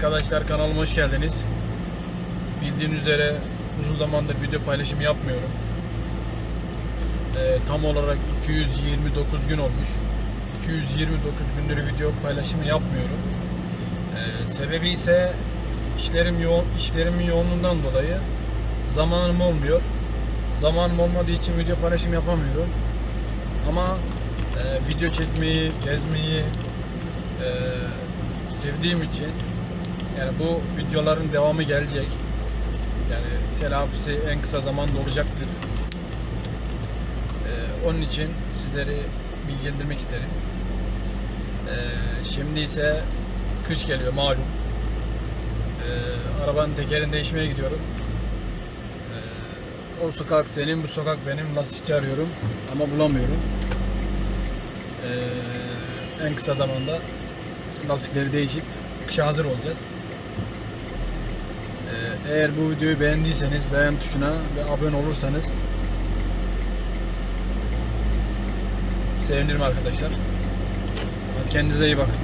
Arkadaşlar kanalıma hoş geldiniz. Bildiğin üzere uzun zamandır video paylaşımı yapmıyorum. Ee, tam olarak 229 gün olmuş. 229 gündür video paylaşımı yapmıyorum. Ee, sebebi ise işlerim yoğun, işlerimin yoğunluğundan dolayı zamanım olmuyor. Zamanım olmadığı için video paylaşım yapamıyorum. Ama e, video çekmeyi, gezmeyi e, sevdiğim için yani bu videoların devamı gelecek. Yani telafisi en kısa zamanda olacaktır. Ee, onun için sizleri bilgilendirmek isterim. Ee, şimdi ise kış geliyor malum. Ee, arabanın tekerini değişmeye gidiyorum. Ee, o sokak senin, bu sokak benim. Lastikçi arıyorum ama bulamıyorum. Ee, en kısa zamanda lastikleri değişip kışa hazır olacağız. Ee, eğer bu videoyu beğendiyseniz beğen tuşuna ve abone olursanız sevinirim arkadaşlar. Hadi kendinize iyi bakın.